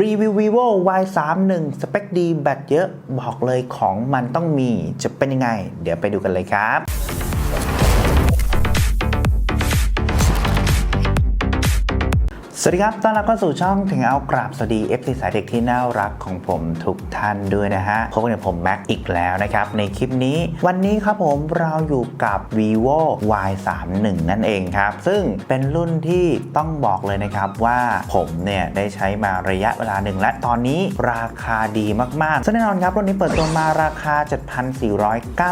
รีวิว vivo y 3 1สเปคดีแบตเยอะบอกเลยของมันต้องมีจะเป็นยังไง เดี๋ยวไปดูกันเลยครับ สวัสดีครับต้อนรับเข้าสู่ช่องถึงเอากราบสวัสดี f อสายเด็กที่น่ารักของผมทุกท่านด้วยนะฮะพบกับผมแม็กอีกแล้วนะครับ ในคลิปนี้ วันนี้ครับผมเราอยู่กับ vivo y 3 1 นั่นเองครับ ซึ่งเป็นรุ่นที่ต้องบอกเลยนะครับว่าผมเนี่ยได้ใช้มาระยะเวลาหนึ่งและตอนนี้ราคาดีมากๆซึ่งแน่นอนครับรุ่นนี้เปิดตัวมาราคา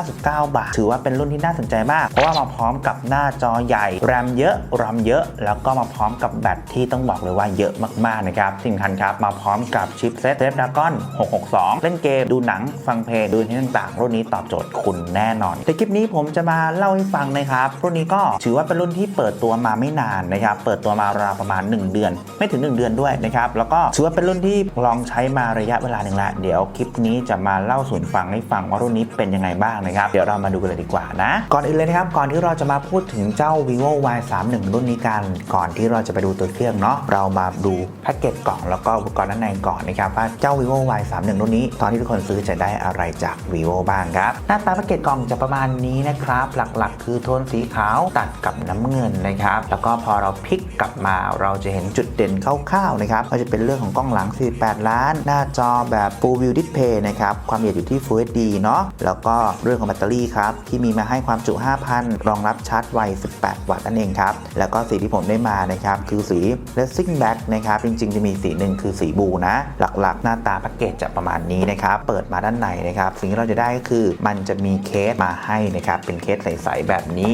7,499 บาท ถือว่าเป็นรุ่นที่น่าสนใจมาก เพราะว่ามาพร้อมกับหน้าจอใหญ่แรมเยอะรอมเยอะ แล้วก็มาพร้อมกับแบตที่ต้องบอกเลยว่าเยอะมากๆนะครับสิ่งสำคัญครับมาพร้อมกับชิปเซต Snapdragon 662 เล่นเกมดูหนังฟังเพลงดูที่ต่างๆ รุ่นนี้ตอบโจทย์คุณแน่นอนในคลิปนี้ผมจะมาเล่าให้ฟังนะครับ รุ่นนี้ก็ถือว่าเป็นรุ่นที่เปิดตัวมาไม่นานนะครับ เปิดตัวมาราวประมาณ 1 เดือน ไม่ถึง 1 เดือนด้วยนะครับ แล้วก็ถือว่าเป็นรุ่นที่ลองใช้มาระยะเวลาหนึ่งละเดี๋ยวคลิปนี้จะมาเล่าสู่ฟังให้ฟังว่ารุ่นนี้เป็นยังไงบ้างนะครับ เดี๋ยวเรามาดูกันเลยดีกว่านะ ก่อนอื่นเลยนะครับ ก่อนที่เราจะมาพูดถึงเจ้า vivo y 3 1รุ่นนี้กัน ก่อนที่เราจะไปดูตัวเครื่องเนาะเรามาดูแพ็กเกจกล่องแล้วก็อุปกรณ์ด้านในก่อนนะครับว่าเจ้า vivo y 3 1รุ่นนี้ ตอนที่ทุกคนซื้อจะได้อะไรจาก vivo บ้างครับ หน้าตาแพ็กเกจกล่องจะประมาณนี้นะครับ หลักๆ คือโทนสีขาวตัดกับน้ำเงินนะครับ แล้วก็พอเราพลิกกลับมาเราจะเห็นจุดเด่นคร่าวๆนะครับก็จะเป็นเรื่องของกล้องหลัง 48 ล้าน หน้าจอแบบ Full View Display นะครับความละเอียดอยู่ที่ Full HD เนาะแล้วก็เรื่องของแบตเตอรี่ครับที่มีมาให้ความจุ 5,000 รองรับชาร์จไว 18 วัตต์นั่นเองครับแล้วก็สีที่ผมได้มานะครับคือสี Racing Black นะครับจริง ๆ จะมีสีหนึ่งคือสีบูนะ หลักๆ หน้าตาแพ็กเกจจะประมาณนี้นะครับ เปิดมาด้านในนะครับ สิ่งที่เราจะได้ก็คือมันจะมีเคสมาให้นะครับ เป็นเคสใส ๆ แบบนี้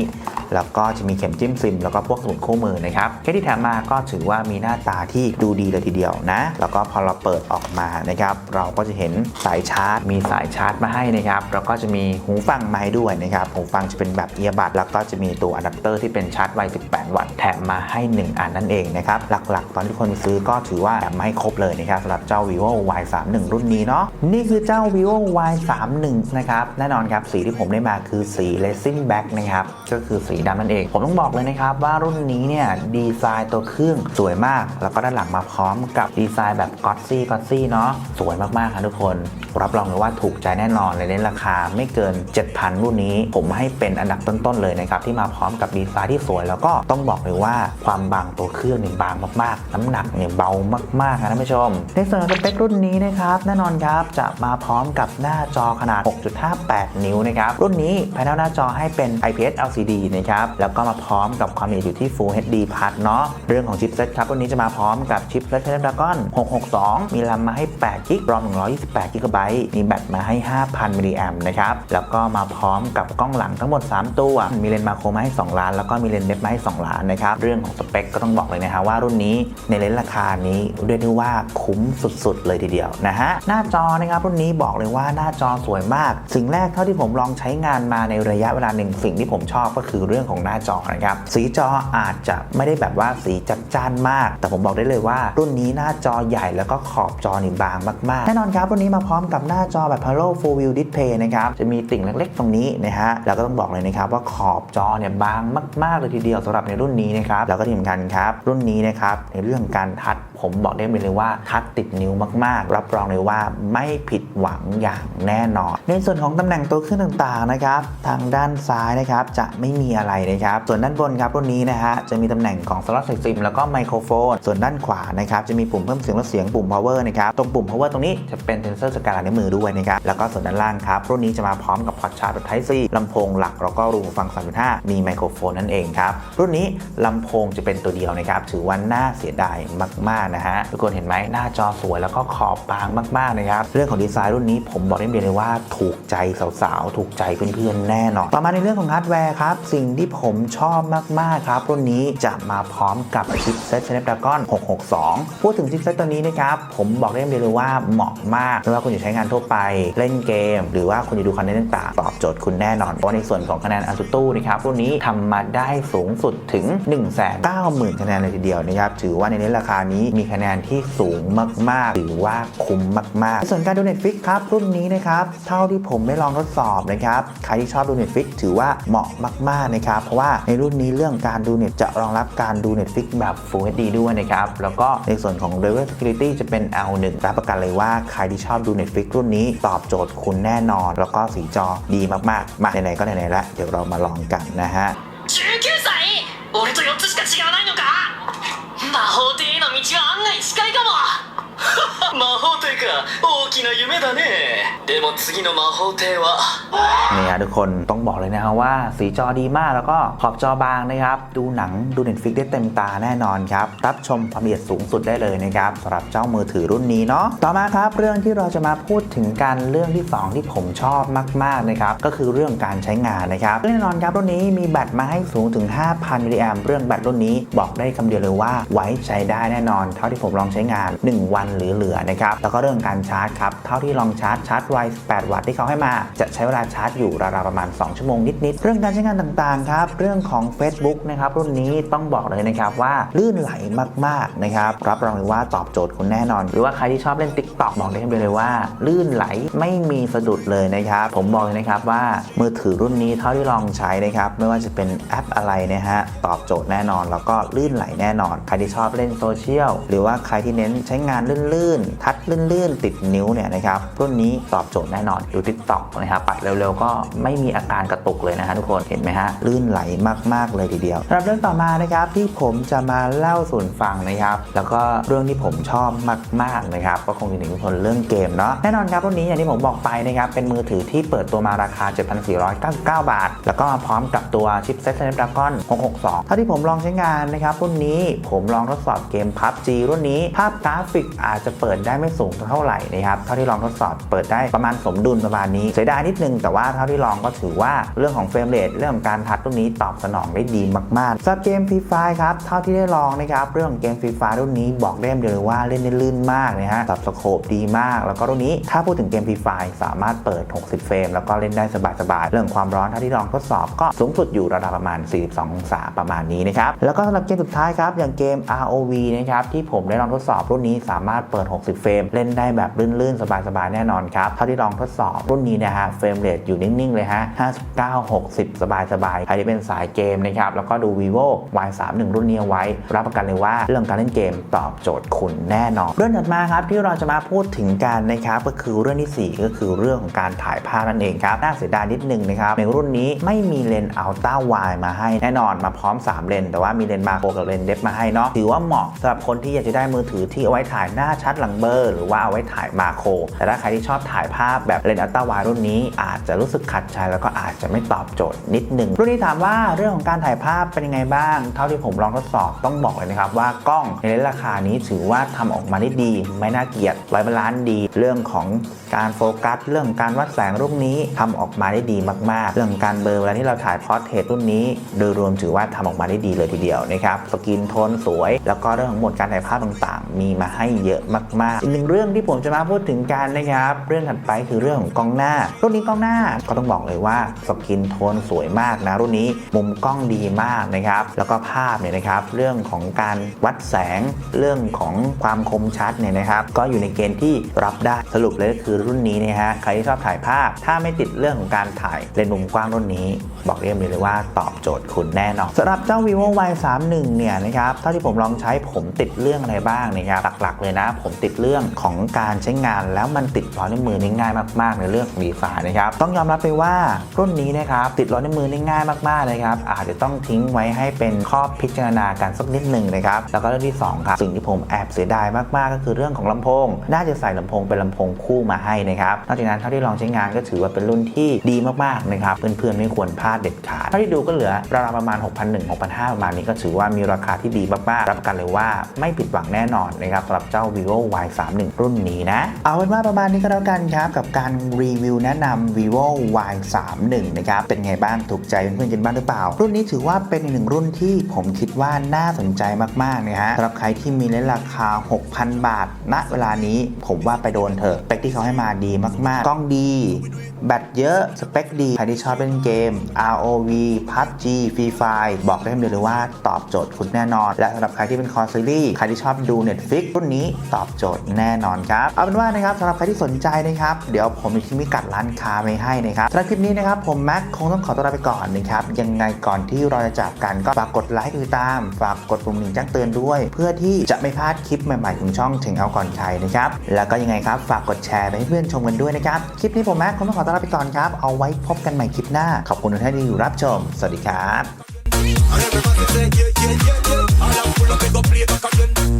แล้วก็จะมีเข็มจิ้มซิม แล้วก็พวกสมุดคู่มือนะครับเคสที่แถมมาก็ถือว่ามีหน้าตาที่ดูดีเลยทีเดียวนะ แล้วก็พอเราเปิดออกมานะครับ เราก็จะเห็นสายชาร์จ มีสายชาร์จมาให้นะครับ แล้วก็จะมีหูฟังมาให้ด้วยนะครับ หูฟังจะเป็นแบบเอียบัดแล้วก็จะมีตัวอะแดปเตอร์ที่เป็นชาร์จไว 18 วัตต์แถมมาให้ 1 อันนั่นเองนะครับหลักๆ ตอนที่คนซื้อก็ถือว่าแถมมาให้ครบเลยนะครับสำหรับเจ้า vivo y 3 1รุ่นนี้เนาะนี่คือเจ้า vivo y 3 1นะครับแน่นอนครับสีที่ผมได้มาคือสี racing black นะครับก็คือสีดำนั่นเอง ผมต้องบอกเลยนะครับว่ารุ่นนี้เนี่ยดีไซน์ตัวเครื่องสวยมาก แล้วก็ด้านหลังมาพร้อมกับดีไซน์แบบกอตซี่กอตซี่เนาะสวยมากๆครับทุกคน รับรองเลยว่าถูกใจแน่นอนเลยในราคาไม่เกิน 7,000 รุ่นนี้ ผมให้เป็นอันดับต้นๆเลยนะครับที่มาพร้อมกับดีไซน์ที่สวย แล้วก็ต้องบอกเลยว่าความบางตัวเครื่องนี่บางมากๆ น้ำหนักเนี่ยเบามากๆนะท่านผู้ชม ในส่วนของสเปครุ่นนี้นะครับแน่นอนครับจะมาพร้อมกับหน้าจอขนาด 6.58 นิ้วนะครับรุ่นนี้ภายในหน้าจอให้เป็น IPS LCD นะครับแล้วก็มาพร้อมกับความละเอียดอยู่ที่ Full HD Plus เนาะเรื่องของชิปเซ็ตครับรุ่นนี้จะมาพร้อมกับชิปเซ็ต Snapdragon 662 มีแรมมาให้8 g b รอม128 g b มีแบตมาให้ 5,000มิลลิแอมนะครับแล้วก็มาพร้อมกับกล้องหลังทั้งหมด 3 ตัว มีเลนส์มาโครมาให้ 2 ล้าน แล้วก็มีเลนส์เดฟมาให้ 2 ล้านนะครับเรื่องของสเปคก็ต้องบอกเลยนะฮะว่ารุ่นนี้ในเลนส์ราคานี้เรียกได้ว่าคุ้มสุดๆ เลยทีเดียวนะฮะหน้าจอนะครับรุ่นนี้บอกเลยว่าหน้าจอสวยมาก สิ่งแรกเท่าที่ผมลองใช้งานมาในระยะเวลาหนึ่งสิ่งที่ผมชอบก็คือเรื่องของหน้าจอนะครับสีจออาจจะไม่ได้แบบว่าสีจัดจ้านมาก แต่ผมบอกได้เลยว่า รุ่นนี้หน้าจอใหญ่แล้วก็ขอบจอนี่บางมากๆแน่นอนครับรุ่นนี้มาพร้อมกับหน้าจอแบบ Hello Full View Display นะครับจะมีติ่งเล็กๆ ตรงนี้นะฮะแล้วก็ต้องบอกเลยนะครับว่าขอบจอเนี่ยบางมากๆเลยทีเดียวสำหรับในรุ่นนี้นะครับแล้วก็ที่สำคัญครับรุ่นนี้นะครับ ในเรื่องการทัชผมบอกได้เลยว่าทัชติดนิ้วมากๆ รับรองเลยว่าไม่ผิดหวังอย่างแน่นอน ในส่วนของตำแหน่งตัวเครื่องต่างๆนะครับทางด้านซ้ายนะครับจะไม่มีอะไรนะครับ ส่วนด้านบนครับรุ่นนี้นะฮะจะมีตำแหน่งของสล็อตใส่ซิมแล้วก็ไมโครโฟน ส่วนด้านขวานะครับจะมีปุ่มเพิ่มเสียงลดเสียงปุ่ม power นะครับตรงปุ่ม power ตรงนี้จะเป็นเซนเซอร์สแกนลายนิ้วมือด้วยนะครับแล้วก็ส่วนด้านล่างครับรุ่นนี้จะมาพร้อมกับพอร์ตชาร์จแบบ Type C ลำโพงหลักแล้วก็รูหูฟัง 3.5 มีไมโครโฟนนั่นเองครับรุ่นนี้ลำโพงจะเป็นตัวเดียวนะครับถือว่าน่าเสียดายมากๆนะฮะทุกคนเห็นไหมหน้าจอสวยแล้วก็ขอบบางมากๆนะครับเรื่องของดีไซน์รุ่นนี้ผมบอกได้เลยว่าถูกใจสาวๆ ถูกใจเพื่อนๆแน่นอนต่อมาในเรื่องของฮาร์ดแวร์ครับ สิ่งที่ผมชอบมากๆครับ รุ่นนี้จะมาพร้อมกับชิปเซ็ต Snapdragon 662 พูดถึงชิปเซ็ตตัวนี้นะครับ ผมบอกได้เลยว่าเหมาะมากไม่ว่าคุณจะใช้งานทั่วไปเล่นเกม หรือว่าคุณจะดูคอนเทนต์ต่างๆ ตอบโจทย์คุณแน่นอนเพราะในส่วนของคะแนนอันสุตู้นะครับรุ่นนี้ทำมาได้สูงสุดถึง 1 9 0 0 0 0คะแนนเลยทีเดียวนะครับถือว่าในเน้นราคานี้มีคะแนนที่สูงมากๆหรือว่าคุ้มมากๆ ส่วนการดู Netflix ครับรุ่นนี้นะครับเท่าที่ผมได้ลองทดสอบนะครับใครที่ชอบดู Netflix ถือว่าเหมาะมากๆนะครับเพราะว่าในรุ่นนี้เรื่องการดูเน็ตจะรองรับการดู Netflix แบบ Full HD ด้วยนะครับแล้วก็ในส่วนของ Level Security จะเป็น L1 รับประกันเลยว่าใครที่ชอบดู Netflix รุ่นนี้ตอบโจทย์คุณแน่นอน แล้วก็สีจอดีมากๆ มาไหนๆก็ไหนๆแล้วเดี๋ยวเรามาลองกันนะฮะ 法帝か大きな夢だねでも次の魔法帝は เนี่ยทุกคนต้องบอกเลยนะครับว่าสีจอดีมากแล้วก็ขอบจอบางนะครับ ดูหนังดู Netflix ได้เต็มตาแน่นอนครับ รับชมความละเอียดสูงสุดได้เลยนะครับสำหรับเจ้ามือถือรุ่นนี้เนาะต่อมาครับ เรื่องที่เราจะมาพูดถึงกันเรื่องที่ 2 ที่ผมชอบมากๆนะครับ ก็คือเรื่องการใช้งานนะครับแน่นอนครับรุ่นนี้มีแบตมาให้สูงถึง 5,000มิลลิแอมเรื่องแบตรุ่นนี้บอกได้คำเดียวเลยว่าไว้ใจได้แน่นอน เท่าที่ผมลองใช้งาน 1 วันหรือเหลือนะครับ ับแล้วก็เรื่องการชาร์จครับ เท่าที่ลองชาร์จชาร์จไว 8 วัตต์ที่เขาให้มา จะใช้เวลาชาร์จอยู่ราวๆประมาณ 2 ชั่วโมงนิดๆ เรื่องการใช้งานต่างๆครับ เรื่องของ Facebook นะครับรุ่นนี้ต้องบอกเลยนะครับว่าลื่นไหลมากๆนะครับ รับรองเลยว่าตอบโจทย์คุณแน่นอน หรือว่าใครที่ชอบเล่น TikTok บอกได้คำเดียวเลยว่า ลื่นไหลไม่มีสะดุดเลยนะครับ ผมบอกเลยนะครับว่ามือถือรุ่นนี้เท่าที่ลองใช้นะครับไม่ว่าจะเป็นแอปอะไรนะฮะตอบโจทย์แน่นอน แล้วก็ลื่นไหลแน่นอน ใครที่ชอบเล่นโซเชียลหรือว่าใครที่เน้นใช้งานลื่นๆทัดลื่นๆ ติดนิ้วเนี่ยนะครับรุ่นนี้ตอบโจทย์แน่นอนดู TikTok นะครับปัดเร็วๆ ก็ไม่มีอาการกระตุกเลยนะฮะทุกคนเห็นไหมฮะลื่นไหลมากๆเลยทีเดียวสำหรับเรื่องต่อมานะครับที่ผมจะมาเล่าสู่ฟังนะครับแล้วก็เรื่องที่ผมชอบมากๆนะครับก็คงจะถึงทุกคนเรื่องเกมเนาะแน่นอนครับรุ่นนี้อย่างที่ผมบอกไปนะครับเป็นมือถือที่เปิดตัวมาราคา 7,499 บาท แล้วก็มาพร้อมกับตัวชิปเซ็ต Snapdragon 662 เท่าที่ผมลองใช้งานนะครับรุ่นนี้ผมลองทดสอบเกม PUBG รุ่นนี้ภาพกราฟิกอาจจะเปิดได้ไม่สูงเท่าไหร่นะครับเท่าที่ลองทดสอบเปิดได้ประมาณสมดุลประมาณนี้เสียดายนิดนึงแต่ว่าเท่าที่ลองก็ถือว่าเรื่องของเฟรมเรทเรื่องของการทัดรุ่นนี้ตอบสนองได้ดีมากๆสำหรับเกมฟรีไฟครับเท่าที่ได้ลองนะครับเรื่องของเกมฟรีไฟรุ่นนี้บอกได้เดียวเลยว่าเล่นได้ลื่นมากนะฮะสับสโคปดีมาก แล้วก็รุ่นนี้ถ้าพูดถึงเกมฟรีไฟสามารถเปิด 60 เฟรมแล้วก็เล่นได้สบายๆเรื่องความร้อนเท่าที่ลองทดสอบก็สูงสุดอยู่ระดับประมาณ 42 องศาประมาณนี้นะครับแล้วก็สำหรับเกมสุดท้ายครับอย่างเกม ROV นะครับที่ผมได้ลองทดสอบรุ่นนี้สามารถเปิด 60 เฟรมเล่นได้แบบลื่นๆ สบายๆ แน่นอนครับ เท่าที่ลองทดสอบรุ่นนี้นะฮะเฟรมเรทอยู่นิ่ง ๆ เลยฮะ 59 60 สบายๆ ใครที่เป็นสายเกมนะครับ แล้วก็ดู vivo Y31 รุ่นนี้เอาไว้ รับประกันเลยว่าเรื่องการเล่นเกมตอบโจทย์คุณแน่นอนเรื่องถัดมาครับที่เราจะมาพูดถึงกันนะครับก็คือเรื่องทีสี่4 ก็คือเรื่องของการถ่ายภาพนั่นเองครับน่าเสียดายนิดนึงนะครับในรุ่นนี้ไม่มีเลนส์อัลต้าไวมาให้แน่นอนมาพร้อม 3 เลนส์แต่ว่ามีเลนส์มาโครกับเลนส์เดฟมาให้เนาะถือว่าเหมาะสำหรับคนที่อยากจะได้มือถือที่เอาไว้ถ่ายหน้าชัดหลังเบอร์หรือว่าเอาไว้ถ่ายมาโคร แต่ถ้าใครที่ชอบถ่ายภาพแบบเลนส์อัลต้าไวรุ่นนี้ อาจจะรู้สึกขัดใจแล้วก็อาจจะไม่ตอบโจทย์นิดนึง รุ่นนี้ถามว่าเรื่องของการถ่ายภาพเป็นยังไงบ้าง เท่าที่ผมลองทดสอบต้องบอกเลยนะครับว่ากล้องในราคานี้ถือว่าทำออกมาได้ดี ไม่น่าเกลียดไว้บาลานซ์ดี เรื่องของการโฟกัส เรื่องการวัดแสงรุ่นนี้ทำออกมาได้ดีมาก ๆ เรื่องการเบลอร์เวลาที่เราถ่ายพอร์เทรตรุ่นนี้ โดยรวมถือว่าทำออกมาได้ดีเลยทีเดียวนะครับสกินโทนสวย แล้วก็เรื่องของโหมดการถ่ายภาพต่างๆ มีมาให้เยอะมากๆอีกหนึ่งเรื่องที่ผมจะมาพูดถึงกันนะครับ เรื่องถัดไปคือเรื่องของกล้องหน้า รุ่นนี้กล้องหน้าก็ต้องบอกเลยว่าสกินโทนสวยมากนะรุ่นนี้มุมกล้องดีมากนะครับ แล้วก็ภาพเนี่ยนะครับ เรื่องของการวัดแสงเรื่องของความคมชัดเนี่ยนะครับ ก็อยู่ในเกณฑ์ที่รับได้สรุปเลยก็คือรุ่นนี้นะฮะใครที่ชอบถ่ายภาพ ถ้าไม่ติดเรื่องของการถ่ายเลนส์มุมกว้างรุ่นนี้ บอกเรียบเลยว่าตอบโจทย์คุณแน่นอนสำหรับเจ้า vivo y 3 1เนี่ยนะครับเท่าที่ผมลองใช้ผมติดเรื่องอะไรบ้างนะครับหลักๆ เลยนะ ผมติดเรื่องของการใช้งานแล้วมันติดรอยนิ้วมือได้ง่ายมากๆ ในเรื่องของดีไซน์นะครับต้องยอมรับไปว่ารุ่นนี้นะครับติดรอยนิ้วมือได้ง่ายมากๆเลยครับอาจจะต้องทิ้งไว้ให้เป็นข้อพิจารณากันสักนิดหนึ่งนะครับแล้วก็เรื่องที่สองครับสิ่งที่ผมแอบเสียดายมากๆ ก็คือเรื่องของลำโพง น่าจะใส่ลำโพงเป็นลำโพงคู่มาให้นะครับนอกจากนั้นเท่าที่ลองใช้งานก็ถือว่าเป็นรุ่นที่ดีมากๆนะครับเพื่อนๆไม่ควรพลาดเด็ดขาดเท่าที่ดูก็เหลือราวประมาณ6,100 6,500ประมาณนี้ก็ถือว่ามีราคาที่ดีมากๆ รับประกันเลยว่าไม่ผิดหวังแน่นอนนะครับสำหรับเจ้า vivo y 3 1 รุ่นนี้นะ เอาเป็นว่าประมาณนี้ก็แล้วกันครับ กับการรีวิวแนะนำ vivo y 3 1นะครับ เป็นไงบ้าง ถูกใจเพื่อนๆกันบ้างหรือเปล่า รุ่นนี้ถือว่าเป็นอีกหนึ่งรุ่นที่ผมคิดว่าน่าสนใจมากๆนะฮะสำหรับใครที่มีในราคา 6,000 บาท ณ เวลานี้ผมว่าไปโดนเถอะสเปคที่เขาให้มาดีมากๆ กล้องดี แบตเยอะ สเปคดี ใครที่ชอบเล่นเกม ROV PUBG Free Fire บอกได้คำเดียวเลยว่าตอบโจทย์คุณแน่นอน และสำหรับใครที่เป็นคอซีรีส์ ใครที่ชอบดู Netflix รุ่นนี้ตอบโจทย์แน่นอนครับ เอาเป็นว่านะครับสำหรับใครที่สนใจนะครับ เดี๋ยวผมมีที่มิกัดร้านค้าไว้ให้นะครับสำหรับคลิปนี้นะครับผมแม็กคงต้องขอตัวลาไปก่อนนะครับยังไงก่อนที่เราจะจากกันก็ฝากกดไลค์กดติดตาม ฝากกดปุ่มหนึ่งแจ้งเตือนด้วย เพื่อที่จะไม่พลาดคลิปใหม่ๆของช่องถึงเอาก่อนใครนะครับแล้วก็ยังไงครับฝากกดแชร์ไปให้เพื่อนชมกันด้วยนะครับคลิปนี้ผมแม็กคงต้องขอตัวลาไปก่อนครับเอาไว้พบกันใหม่คลิปหน้าขอบคุณทุกท่านที่อยู่รับชม สวัสดีครับ And everybody say, yeah, yeah, yeah, yeah. All I'm full of, we go play back again.